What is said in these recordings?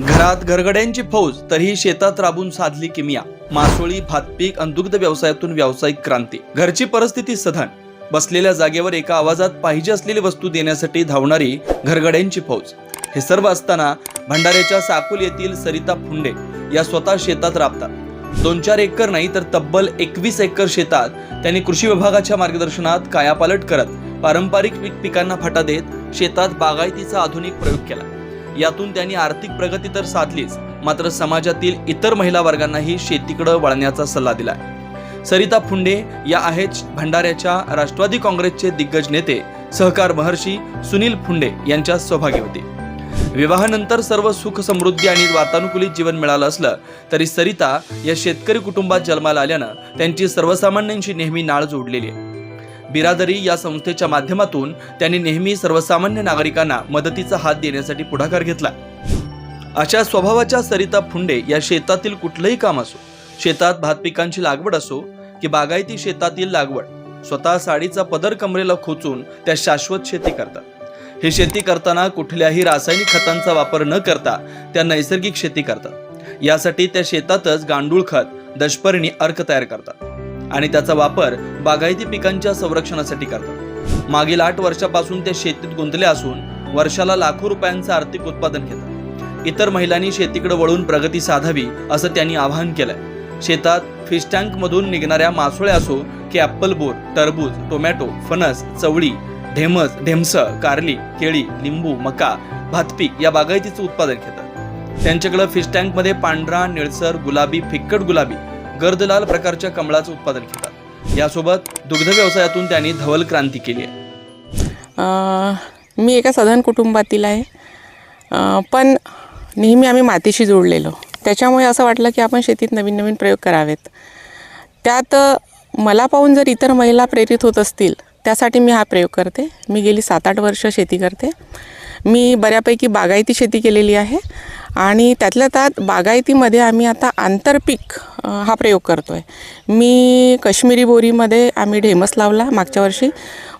घरात घरगड्यांची फौज तरीही शेतात राबून साधली किमिया. मासोळी भातपीक आणि दुग्ध व्यवसायातून व्यावसायिक क्रांती. घरची परिस्थिती सधन. बसलेल्या जागेवर एका आवाजात पाहिजे असलेली वस्तू देण्यासाठी धावणारी घरगड्यांची फौज. हे सर्व असताना भंडाऱ्याच्या साकुल येथील सरिता फुंडे या स्वतः शेतात राबतात. दोन चार एकर नाही तर तब्बल एकवीस एकर शेतात त्यांनी कृषी विभागाच्या मार्गदर्शनात कायापालट करत पारंपरिक पीक पिकांना फाटा देत शेतात बागायतीचा आधुनिक प्रयोग केला. यातून त्यांनी आर्थिक प्रगती तर साधलीच मात्र समाजातील इतर महिला वर्गांनाही शेतीकडे वळण्याचा सल्ला दिला सरिता फुंडे या आहेत भंडाऱ्याच्या राष्ट्रवादी काँग्रेसचे दिग्गज नेते सहकार महर्षी सुनील फुंडे यांच्या सहभागी होते. विवाहानंतर सर्व सुख समृद्धी आणि वातानुकूलित जीवन मिळालं असलं तरी सरिता या शेतकरी कुटुंबात जन्माला आल्यानं त्यांची सर्वसामान्यांशी नेहमी नाळ जोडलेली आहे. बिरादरी या संस्थेच्या माध्यमातून त्यांनी नेहमी सर्वसामान्य नागरिकांना मदतीचा हात देण्यासाठी पुढाकार घेतला. अशा स्वभावाच्या सरिता फुंडे या शेतातील कुठलंही काम असो शेतात भात पिकांची लागवड असो की बागायती शेतातील लागवड स्वतः साडीचा पदर कमरेला खोचून त्या शाश्वत शेती करतात. हे शेती करताना कुठल्याही रासायनिक खतांचा वापर न करता त्या नैसर्गिक शेती करतात. यासाठी त्या शेतातच गांडूळ खत दशपर्णी अर्क तयार करतात. आणि त्याचा वापर बागायती पिकांच्या संरक्षणासाठी करतात. मागील आठ वर्षापासून ते शेतीत गुंतले असून वर्षाला लाखो रुपयांचं आर्थिक उत्पादन घेतात. इतर महिलांनी शेतीकडे वळून प्रगती साधावी असं त्यांनी आवाहन केलंय. शेतात फिश टँक मधून निघणाऱ्या मासोळ्या असो की ॲप्पल बोर टरबूज टोमॅटो फणस चवळी ढेमस ढेमस कारली केळी लिंबू मका भातपीक या बागायतीचं उत्पादन घेतात. त्यांच्याकडे फिश टँकमध्ये पांढरा निळसर गुलाबी फिक्कट गुलाबी गर्दलाल प्रकारच्या कमळाचं उत्पादन घेतात. यासोबत दुग्ध व्यवसायातून त्यांनी धवल क्रांती केली आहे. मी एका सधन कुटुंबातील आहे. पण नेहमी आम्ही मातीशी जोडलेलो त्याच्यामुळे असं वाटलं की आपण शेतीत नवीन नवीन प्रयोग करावेत. त्यात मला पाहून जर इतर महिला प्रेरित होत असतील त्यासाठी मी हा प्रयोग करते. मी गेली सात आठ वर्ष शेती करते. मी बऱ्यापैकी बागायती शेती केलेली आहे. आणि त्यातल्या त्यात बागायतीमध्ये आम्ही आता आंतरपीक हा प्रयोग करतो आहे मी काश्मीरी बोरीमध्ये आम्ही ढेमस लावला मागच्या वर्षी.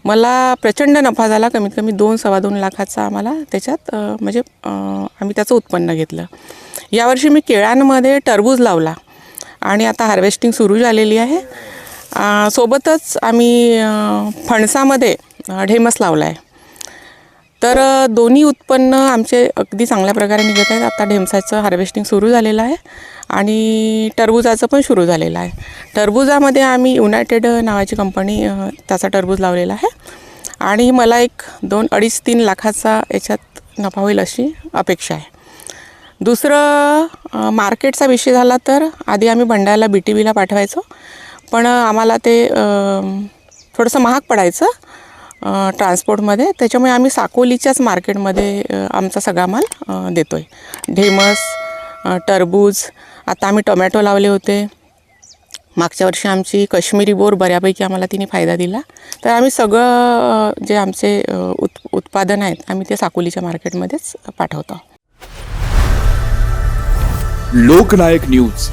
मला प्रचंड नफा झाला कमीत कमी दोन सव्वा दोन लाखाचा आम्हाला त्याच्यात म्हणजे आम्ही त्याचं उत्पन्न घेतलं. यावर्षी मी केळांमध्ये टरबूज लावला आणि आता हार्वेस्टिंग सुरू झालेली आहे. सोबतच आम्ही फणसामध्ये ढेमस लावला आहे तर दोन्ही उत्पन्न आमचे अगदी चांगल्या प्रकारे निघत आहेत. आता ढेमसाचं हार्वेस्टिंग सुरू झालेलं आहे आणि टरबुजाचं पण सुरू झालेलं आहे. टरबुजामध्ये आम्ही युनायटेड नावाची कंपनी त्याचा टरबूज लावलेला आहे. आणि मला एक दोन अडीच तीन लाखाचा याच्यात नफा होईल अशी अपेक्षा आहे. दुसरं मार्केटचा विषय झाला तर आधी आम्ही भंडाऱ्याला बी टी बीला पाठवायचो. पण आम्हाला ते थोडंसं महाग पडायचं. ट्रान्सपोर्टमध्ये त्याच्यामुळे आम्ही साकोलीच्याच मार्केटमध्ये आमचा सगळा माल देतो आहे ढेमस टरबूज आता आम्ही टोमॅटो लावले होते. मागच्या वर्षी आमची कश्मीरी बोर बऱ्यापैकी आम्हाला तिने फायदा दिला. तर आम्ही सगळं जे आमचे उत् उत्पादन आहेत आम्ही ते साकोलीच्या मार्केटमध्येच पाठवतो. लोकनायक न्यूज.